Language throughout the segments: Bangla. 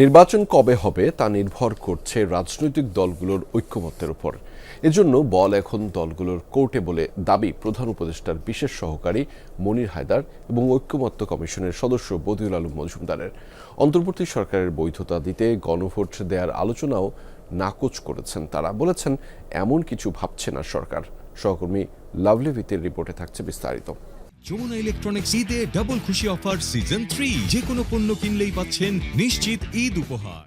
নির্বাচন কবে হবে তা নির্ভর করছে রাজনৈতিক দলগুলোর ঐক্যমত্যের উপর। এজন্য বল এখন দলগুলোর কোর্টে বলে দাবি প্রধান উপদেষ্টার বিশেষ সহকারী মনির হায়দার এবং ঐক্যমত্য কমিশনের সদস্য বদিউল আলম মজুমদারের। অন্তর্বর্তী সরকারের বৈধতা দিতে গণভোট দেওয়ার আলোচনাও নাকচ করেছেন তারা। বলেছেন, এমন কিছু ভাবছে না সরকার। সহকর্মী লাভলি ভিতের রিপোর্টে থাকছে বিস্তারিত। যমুনা ইলেকট্রনিক্স ঈদে ডাবল খুশি অফার সিজন থ্রি যে কোনো পণ্য কিনলেই পাচ্ছেন নিশ্চিত ঈদ উপহার।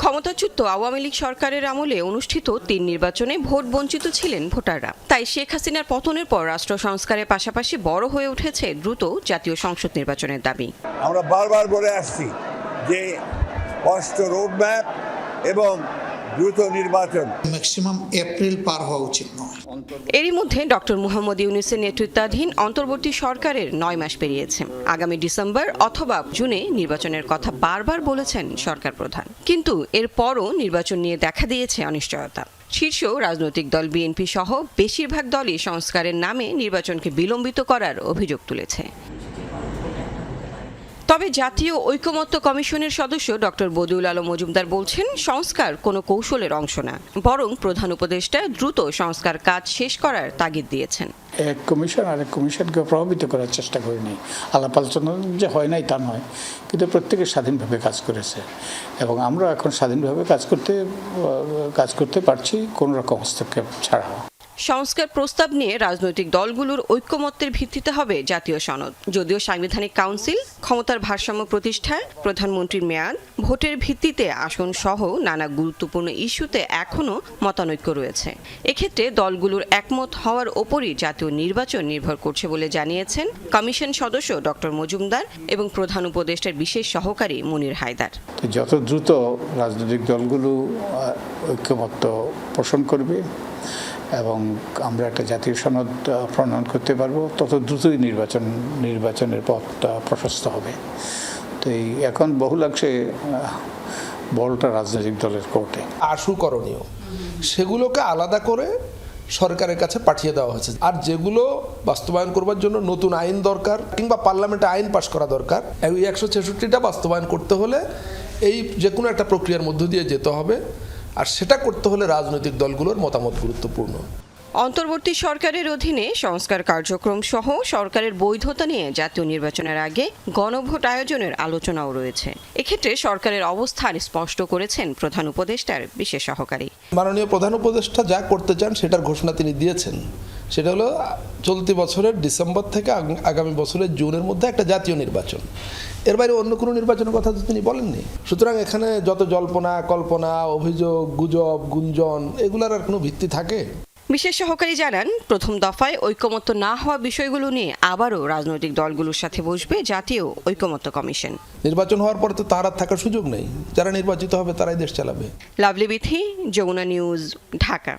ক্ষমতাচ্যুত আওয়ামী লীগ সরকারের আমলে অনুষ্ঠিত তিন নির্বাচনে ভোট বঞ্চিত ছিলেন ভোটাররা। তাই শেখ হাসিনার পতনের পর রাষ্ট্র সংস্কারের পাশাপাশি বড় হয়ে উঠেছে দ্রুত জাতীয় সংসদ নির্বাচনের দাবি। আমরা বারবার বলে আসছি যে স্পষ্ট রোডম্যাপ এবং দ্রুত নির্বাচন। ম্যাক্সিমাম এপ্রিল পার হওয়া উচিত নয়। এরই মধ্যে ডক্টর মুহাম্মদ ইউনুসের নেতৃত্বাধীন অন্তর্বর্তী সরকারের নয় মাস পেরিয়েছে। আগামী ডিসেম্বর অথবা জুনে নির্বাচনের কথা বারবার বলেছেন সরকার প্রধান। কিন্তু এরপরও নির্বাচন নিয়ে দেখা দিয়েছে অনিশ্চয়তা। শীর্ষ রাজনৈতিক দল বিএনপি সহ বেশিরভাগ দলই সংস্কারের নামে নির্বাচনকে বিলম্বিত করার অভিযোগ তুলেছে। তবে জাতীয় ঐকমত্য কমিশনের সদস্য ডক্টর বদিউল আলম মজুমদার বলছেন, সংস্কার কোনো কৌশলের অংশ না, বরং প্রধান উপদেষ্টা দ্রুত সংস্কার কাজ শেষ করার তাগিদ দিয়েছেন। এক কমিশন আর এক কমিশনকে প্রভাবিত করার চেষ্টা করিনি। আলাপ আলোচনা যে হয় নাই তা নয়, কিন্তু প্রত্যেকে স্বাধীনভাবে কাজ করেছে। এবং আমরা এখন স্বাধীনভাবে কাজ করতে কাজ করতে পারছি কোনো রকম হস্তক্ষেপ ছাড়া সংস্কার প্রস্তাব নিয়ে রাজনৈতিক দলগুলোর ঐক্যমত্যের ভিত্তিতে হবে জাতীয় সনদ। যদিও সাংবিধানিক কাউন্সিল ক্ষমতার ভারসাম্য প্রতিষ্ঠায় প্রধানমন্ত্রীর মেয়াদ, ভোটের ভিত্তিতে আসন সহ নানা গুরুত্বপূর্ণ ইস্যুতে এখনও মতানৈক্য রয়েছে। এক্ষেত্রে দলগুলোর একমত হওয়ার ওপরই জাতীয় নির্বাচন নির্ভর করছে বলে জানিয়েছেন কমিশন সদস্য ডক্টর মজুমদার এবং প্রধান উপদেষ্টার বিশেষ সহকারী মনির হায়দার। যত দ্রুত রাজনৈতিক দলগুলো ঐক্যমত্য পোষণ করবে এবং আমরা একটা জাতীয় সনদ প্রণয়ন করতে পারব, তত দ্রুতই নির্বাচন, নির্বাচনের পথটা প্রশস্ত হবে। তো এই এখন বহুলাংশে বলটা রাজনৈতিক দলের কোর্টে। আশু করণীয় সেগুলোকে আলাদা করে সরকারের কাছে পাঠিয়ে দেওয়া হয়েছে। আর যেগুলো বাস্তবায়ন করবার জন্য নতুন আইন দরকার কিংবা পার্লামেন্টে আইন পাশ করা দরকার, এই একশো ছেষট্টিটা বাস্তবায়ন করতে হলে এই যে কোনো একটা প্রক্রিয়ার মধ্য দিয়ে যেতে হবে। আর সেটা করতে হলে রাজনৈতিক দলগুলোর মতামত গুরুত্বপূর্ণ। অন্তর্বর্তী সরকারের অধীনে সংস্কার কার্যক্রম সহ সরকারের বৈধতা নিয়ে জাতীয় নির্বাচনের আগে গণভোট আয়োজনের আলোচনাও রয়েছে। এক্ষেত্রে সরকারের অবস্থান স্পষ্ট করেছেন প্রধান উপদেষ্টার বিশেষ সহকারী। মাননীয় প্রধান উপদেষ্টা যা করতে চান সেটার ঘোষণা তিনি দিয়েছেন। সেটা হলো চলতি বছরের ডিসেম্বর থেকে আগ- আগামী বছরের জুনের মধ্যে একটা জাতীয় নির্বাচন। এর বাইরে অন্য কোনো নির্বাচনের কথা তো তিনি বলেননি? সুতরাং এখানে যত জল্পনা কল্পনা অভিযোগ গুজব গুঞ্জন এগুলোর আর কোনো ভিত্তি থাকে? বিশেষ সহকারী জানান প্রথম দফায় ঐকমত্য না হওয়া বিষয়গুলো নিয়ে আবারও রাজনৈতিক দলগুলোর সাথে বসবে জাতীয় ঐকমত্য কমিশন। নির্বাচন হওয়ার পরে তো তার আর থাকার সুযোগ নেই। যারা নির্বাচিত হবে তারাই দেশ চালাবে। Lovely Bithi Jamuna news Dhaka.